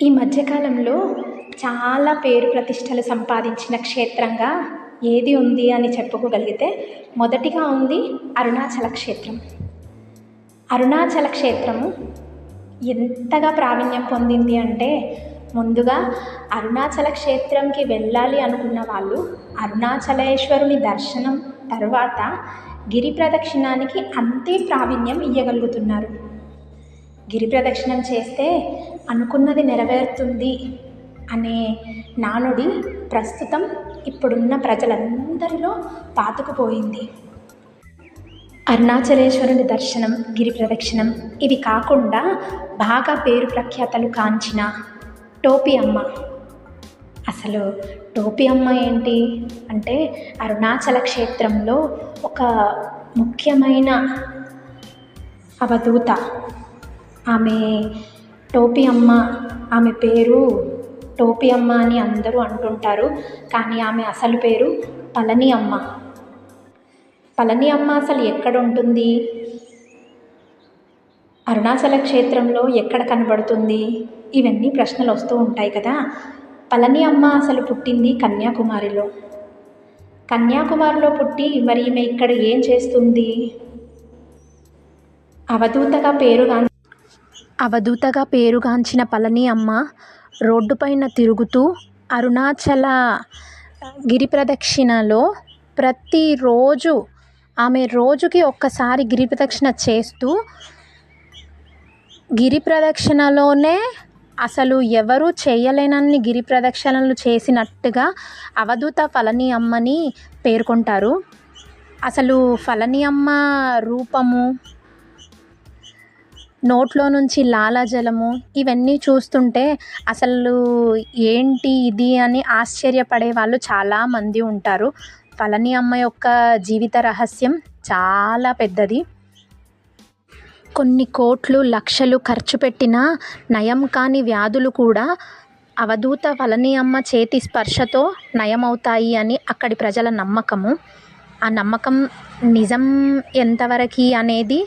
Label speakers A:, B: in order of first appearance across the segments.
A: ఈ మధ్యకాలంలో చాలా పేరు ప్రతిష్టలు సంపాదించిన క్షేత్రంగా ఏది ఉంది అని చెప్పుకోగలిగితే మొదటిగా ఉంది అరుణాచల క్షేత్రం. అరుణాచల క్షేత్రము ఎంతగా ప్రావీణ్యం పొందింది అంటే ముందుగా అరుణాచల క్షేత్రంకి వెళ్ళాలి అనుకున్న వాళ్ళు అరుణాచలేశ్వరుని దర్శనం తర్వాత గిరి ప్రదక్షిణానికి అంతే ప్రావీణ్యం ఇవ్వగలుగుతున్నారు గిరి ప్రదక్షిణం చేస్తే అనుకున్నది నెరవేరుతుంది అనే నానుడి ప్రస్తుతం ఇప్పుడున్న ప్రజలందరిలో పాతుకుపోయింది. అరుణాచలేశ్వరుని దర్శనం గిరి ప్రదక్షిణం ఇవి కాకుండా బాగా పేరు ప్రఖ్యాతలు కాంచిన టోపీ అమ్మ. అసలు టోపీ అమ్మ ఏంటి? అంటే అరుణాచల క్షేత్రంలో ఒక ముఖ్యమైన అవధూత. ఆమె టోపీ అమ్మ ఆమె పేరు టోపీ అమ్మ అని అందరూ అంటుంటారు కానీ ఆమె అసలు పేరు పళని అమ్మ. పళని అమ్మ అసలు ఎక్కడ ఉంటుంది అరుణాచల క్షేత్రంలో ఎక్కడ కనబడుతుంది? ఇవన్నీ ప్రశ్నలు వస్తూ ఉంటాయి కదా. పళని అమ్మ అసలు పుట్టింది కన్యాకుమారిలో. కన్యాకుమారిలో పుట్టి మరి ఈమె ఇక్కడ ఏం చేస్తుంది? అవధూతగా పేరుగా అవధూతగా పేరుగాంచిన పళని అమ్మ రోడ్డుపైన తిరుగుతూ అరుణాచల గిరి ప్రదక్షిణలో ప్రతిరోజు ఆమె రోజుకి ఒక్కసారి గిరి ప్రదక్షిణ చేస్తూ గిరి ప్రదక్షిణలోనే అసలు ఎవరు చేయలేనన్ని గిరి ప్రదక్షిణలు చేసినట్టుగా అవధూత ఫలని అమ్మని పేర్కొంటారు. అసలు ఫలని అమ్మ రూపము నోట్లో నుంచి లాలాజలము ఇవన్నీ చూస్తుంటే అసలు ఏంటి ఇది అని ఆశ్చర్యపడే వాళ్ళు చాలామంది ఉంటారు. పళని అమ్మ యొక్క జీవిత రహస్యం చాలా పెద్దది. కొన్ని కోట్లు లక్షలు ఖర్చు పెట్టిన నయం కాని వ్యాధులు కూడా అవధూత పళని అమ్మ చేతి స్పర్శతో నయమవుతాయి అని అక్కడి ప్రజల నమ్మకము. ఆ నమ్మకం నిజం ఎంతవరకు అనేది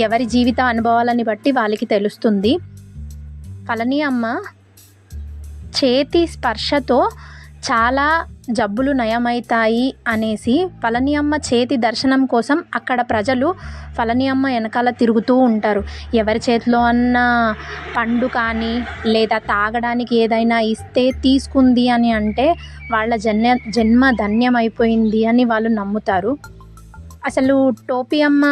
A: ఎవరి జీవిత అనుభవాలని బట్టి వాళ్ళకి తెలుస్తుంది. ఫలని అమ్మ చేతి స్పర్శతో చాలా జబ్బులు నయమవుతాయి అనేసి ఫలని అమ్మ చేతి దర్శనం కోసం అక్కడ ప్రజలు ఫలని అమ్మ వెనకాల తిరుగుతూ ఉంటారు. ఎవరి చేతిలో అన్న పండు కానీ లేదా తాగడానికి ఏదైనా ఇస్తే తీసుకుంది అని అంటే వాళ్ళ జన్మ జన్మ ధన్యమైపోయింది అని వాళ్ళు నమ్ముతారు. అసలు టోపీ అమ్మ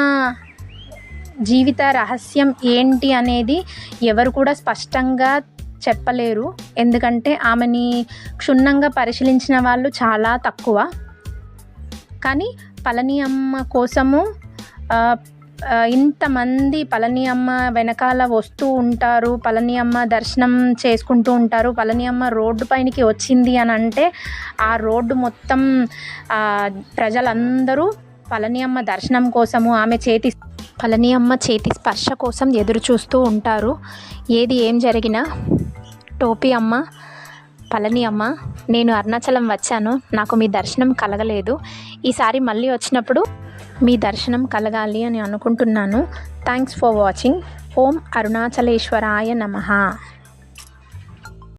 A: జీవిత రహస్యం ఏంటి అనేది ఎవరు కూడా స్పష్టంగా చెప్పలేరు. ఎందుకంటే ఆమెని క్షుణ్ణంగా పరిశీలించిన వాళ్ళు చాలా తక్కువ. కానీ పళని అమ్మ కోసము ఇంతమంది పళని అమ్మ వెనకాల వస్తూ ఉంటారు పళని అమ్మ దర్శనం చేసుకుంటూ ఉంటారు పళని అమ్మ రోడ్డు పైనకి వచ్చింది అని అంటే ఆ రోడ్డు మొత్తం ప్రజలందరూ పళని అమ్మ దర్శనం కోసము ఆమె చేతి పళని అమ్మ చేతి స్పర్శ కోసం ఎదురు చూస్తూ ఉంటారు. ఏది ఏం జరిగినా టోపీ అమ్మ పళని అమ్మ నేను అరుణాచలం వచ్చాను. నాకు మీ దర్శనం కలగలేదు. ఈసారి మళ్ళీ వచ్చినప్పుడు మీ దర్శనం కలగాలి అని అనుకుంటున్నాను. Thanks for watching. ఓం అరుణాచలేశ్వరాయ నమ.